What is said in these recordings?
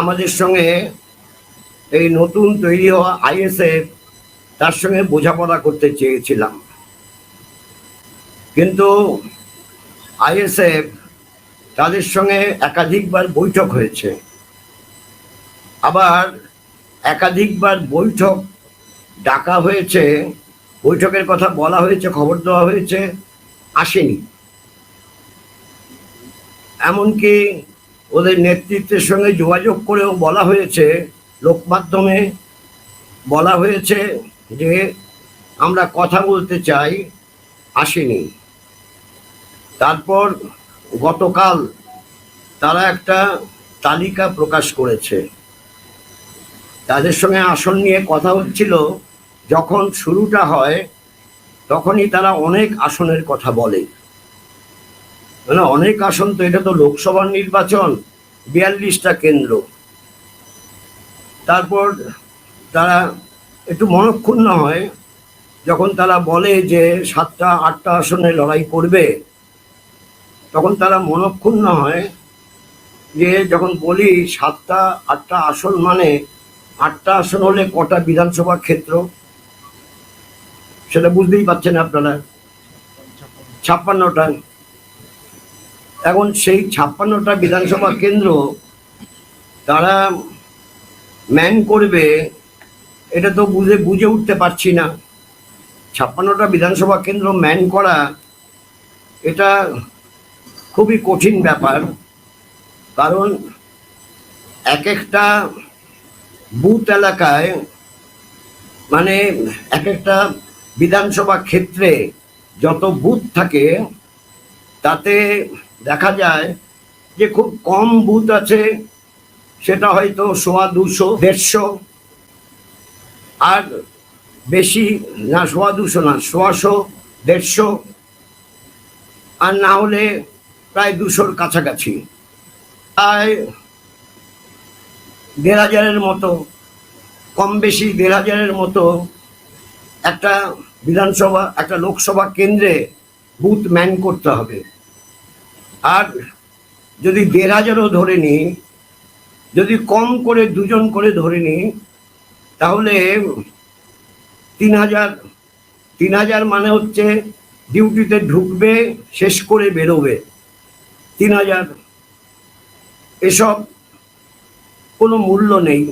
আমাদের সঙ্গে এই নতুন তৈরি হওয়া আইএসএফ, তার সঙ্গে বোঝাপড়া করতে চেয়েছিলাম। কিন্তু আইএসএফ তাদের সঙ্গে একাধিকবার বৈঠক হয়েছে। আবার একাধিকবার বৈঠক ডাকা হয়েছে, বৈঠকের কথা বলা হয়েছে, খবর দেওয়া হয়েছে, আসেনি। এমনকি ওদের নেতৃত্বের সঙ্গে যোগাযোগ করেও বলা হয়েছে, লোক মাধ্যমে বলা হয়েছে যে আমরা কথা বলতে চাই, আসেনি। তারপর গতকাল তারা একটা তালিকা প্রকাশ করেছে। তাদের সঙ্গে আসন নিয়ে কথা হচ্ছিল, যখন শুরুটা হয় তখনই তারা অনেক আসনের কথা বলে। মানে অনেক আসন তো, এটা তো লোকসভার নির্বাচন, বিয়াল্লিশটা কেন্দ্র। তারপর তারা একটু মনক্ষুণ্ণ হয়, যখন তারা বলে যে সাতটা, আটটা আসনে লড়াই করবে, তখন তারা মনক্ষুণ্ণ হয় যে যখন বলি সাতটা, আটটা আসন মানে আটটা আসন হলে কটা বিধানসভা ক্ষেত্র? সেটা বুঝতেই পারছেন আপনারা। ছাপ্পান্নটা। এখন সেই ছাপ্পান্নটা বিধানসভা কেন্দ্র তারা ম্যান করবে, এটা তো বুঝে বুঝে উঠতে পারছি না। ছাপ্পান্নটা বিধানসভা কেন্দ্র ম্যান করা, এটা খুবই কঠিন ব্যাপার। কারণ এক একটা বুথ এলাকায় মানে এক একটা বিধানসভা ক্ষেত্রে যত বুথ থাকে, তাতে দেখা যায় যে খুব কম বুথ আছে, সেটা হয়তো সোয়া দুশো, দেড়শো। আর বেশি না, সোয়া দুশো না, সোয়াশো, দেড়শো। আর না হলে প্রায় দুশোর কাছাকাছি। প্রায় দেড় হাজারের মতো, কম বেশি দেড় হাজারের মতো একটা বিধানসভা, একটা লোকসভা কেন্দ্রে বুথ ম্যান করতে হবে। আর যদি দেড় হাজারও ধরে নিই যদি কম করে দুজন করে ধরে নিই তাহলে তিন হাজার তিন হাজার মানে হচ্ছে ডিউটিতে ঢুকবে, শেষ করে বেরোবে। তিন হাজার এসব কোনো মূল্য নেই।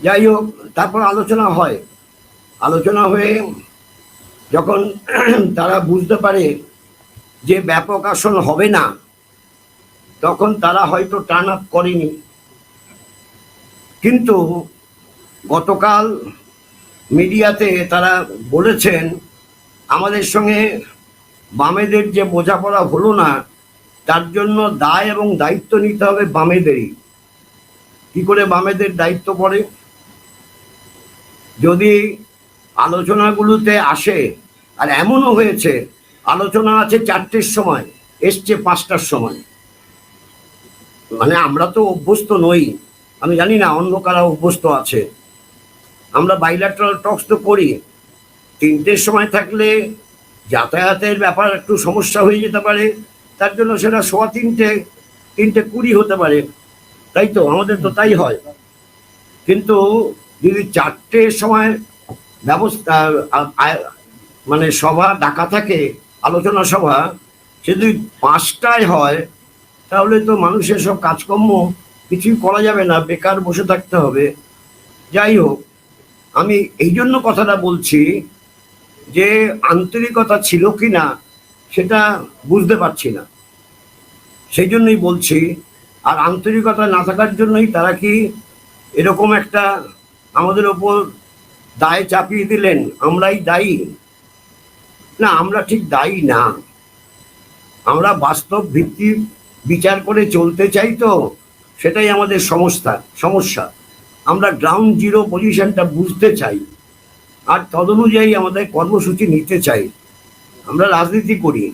যাই হোক, তারপর আলোচনা হয়। আলোচনা হয়ে যখন তারা বুঝতে পারে যে ব্যাপক আসন হবে না, তখন তারা হয়তো টার্ন আপ করেনি। কিন্তু গতকাল মিডিয়াতে তারা বলেছেন, আমাদের সঙ্গে বামেদের যে বোঝাপড়া হলো না, তার জন্য দায় এবং দায়িত্ব নিতে হবে বামেদেরই। কি করে বামেদের দায়িত্ব পড়ে? যদি আলোচনাগুলোতে আসে, আর এমনও হয়েছে আলোচনা আছে চারটের সময়, এসছে পাঁচটার সময়। মানে আমরা তো অভ্যস্ত নই, আমি জানি না অন্য কারা অভ্যস্ত আছে। আমরা বাইলাটারাল টক্স তো করি, তিনটের সময় থাকলে যাতায়াতের ব্যাপার একটু সমস্যা হয়ে যেতে পারে, তার জন্য সেটা সোয়া তিনটে তিনটে কুড়ি হতে পারে, তাই তো? আমাদের তো তাই হয়। কিন্তু যদি চারটের সময় ব্যবস্থা মানে সভা ডাকা থাকে আলোচনা সভা, সে যদি পাঁচটায় হয়, তাহলে তো মানুষের সব কাজকর্ম কিছুই করা যাবে না, বেকার বসে থাকতে হবে। যাই হোক, আমি এই জন্য কথাটা বলছি যে আন্তরিকতা ছিল কি না সেটা বুঝতে পারছি না। সেই জন্যই বলছি, আর আন্তরিকতা না থাকার জন্যই তারা কি এরকম একটা আমাদের ওপর দায় চাপিয়ে দিলেন? আমরাই দায়ী? না, আমরা ঠিক দায়ী না। আমরা বাস্তব ভিত্তি বিচার করে চলতে চাই তো, সেটাই আমাদের সমস্যা সমস্যা। আমরা গ্রাউন্ড জিরো পজিশনটা বুঝতে চাই, আর তদনুযায়ী আমাদের কর্মসূচি নিতে চাই। আমরা রাজনীতি করি।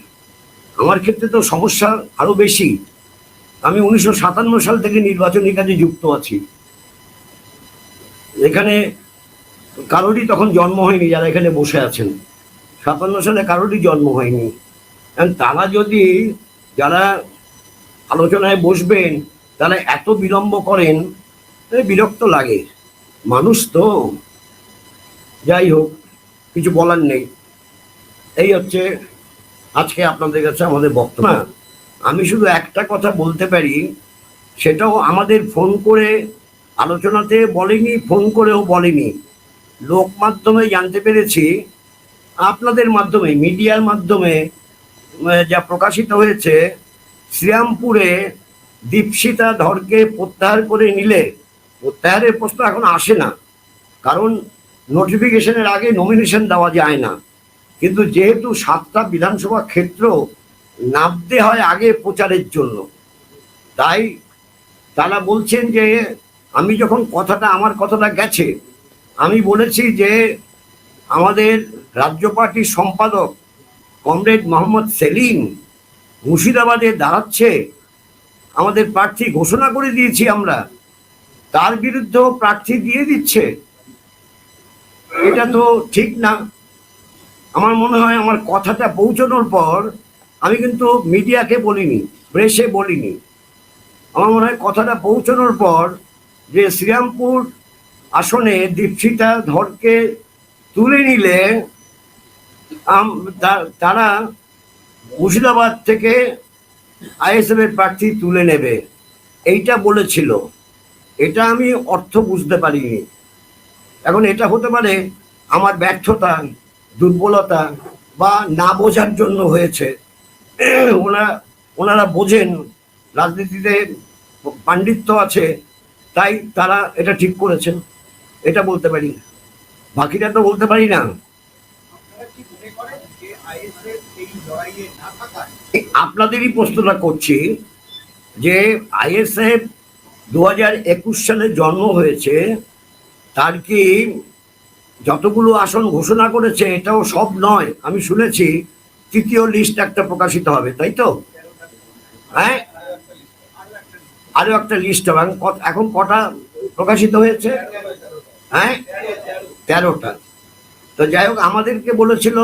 আমার ক্ষেত্রে তো সমস্যা আরও বেশি। আমি উনিশশো সাতান্ন সাল থেকে নির্বাচনী কাজে যুক্ত আছি। এখানে কারোরই তখন জন্ম হয়নি যারা এখানে বসে আছেন। সাতান্ন সালে কারোরই জন্ম হয়নি। তারা যদি যারা আলোচনায় বসবেন তারা এত বিলম্ব করেন বিরক্ত লাগে। মানুষ তো যাই হোক কিছু বলার নেই। এই হচ্ছে আজকে আপনাদের কাছে আমাদের বক্তব্য। আমি শুধু একটা কথা বলতে পারি সেটাও আমাদের ফোন করে আলোচনাতে বলেনি ফোন করেও বলেনি। লোক মাধ্যমে জানতে পেরেছি আপনাদের মাধ্যমে, মিডিয়ার মাধ্যমে যা প্রকাশিত হয়েছে, শ্রীরামপুরে দীপশিতা ধরকে প্রত্যাহার করে নিলে, প্রত্যাহারের প্রশ্ন এখন আসে না। কারণ নোটিফিকেশনের আগে নমিনেশন দেওয়া যায় না। কিন্তু যেহেতু সাতটা বিধানসভা ক্ষেত্র নামতে হয় আগে প্রচারের জন্য, তাই তারা বলছেন যে, আমি যখন কথাটা, আমার কথাটা গেছে, আমি বলেছি যে আমাদের রাজ্য পার্টির সম্পাদক কমরেড মোহাম্মদ সেলিম মুর্শিদাবাদে দাঁড়াচ্ছে। আমাদের প্রার্থী ঘোষণা করে দিয়েছি আমরা। তার বিরুদ্ধেও প্রার্থী দিয়ে দিচ্ছে। এটা তো ঠিক না। আমার মনে হয় আমার কথাটা পৌঁছানোর পর আমি কিন্তু মিডিয়াকে বলিনি, প্রেসে বলিনি। আমার মনে হয় কথাটা পৌঁছানোর পর যে শ্রীরামপুর আসনে দীপশিতা ধরকে তুলে নিলে তারা মুর্শিদাবাদ থেকে আইএসএফ এর প্রার্থী তুলে নেবে। এইটা বলেছিল। এটা আমি অর্থ বুঝতে পারিনি। এখন এটা হতে পারে আমার ব্যর্থতা, দুর্বলতা বা না বোঝার জন্য হয়েছে। ওনারা ওনারা বোঝেন, রাজনীতিতে পাণ্ডিত্য আছে, তাই তারা এটা ঠিক করেছেন। এটা বলতে পারি বাকিটা তো বলতে পারি না। আপনাদেরই প্রশ্নটা করছি যে আইএসএফ দু হাজার একুশ সালে জন্ম হয়েছে তার কি যতগুলো আসন ঘোষণা করেছে এটাও সব নয় আমি শুনেছি তৃতীয় লিস্ট একটা প্রকাশিত হবে তাই তো? হ্যাঁ? আরও একটা লিস্ট হবে এখন কটা প্রকাশিত হয়েছে? হ্যাঁ? তেরোটা। তো যাই হোক, আমাদেরকে বলেছিল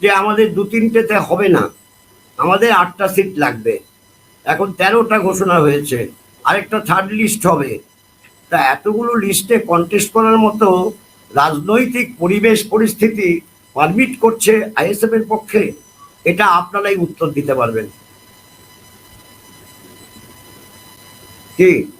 যে আমাদের দু তিনটেতে হবে না। আমাদের আটটা সিট লাগবে। এখন তেরোটা ঘোষণা হয়েছে। আরেকটা থার্ড লিস্ট হবে। তা এতগুলো লিস্টে কন্টেস্ট করার মতো রাজনৈতিক পরিবেশ পরিস্থিতি পারমিট করছে আইএসএফ এর পক্ষে, এটা আপনারাই উত্তর দিতে পারবেন। কি?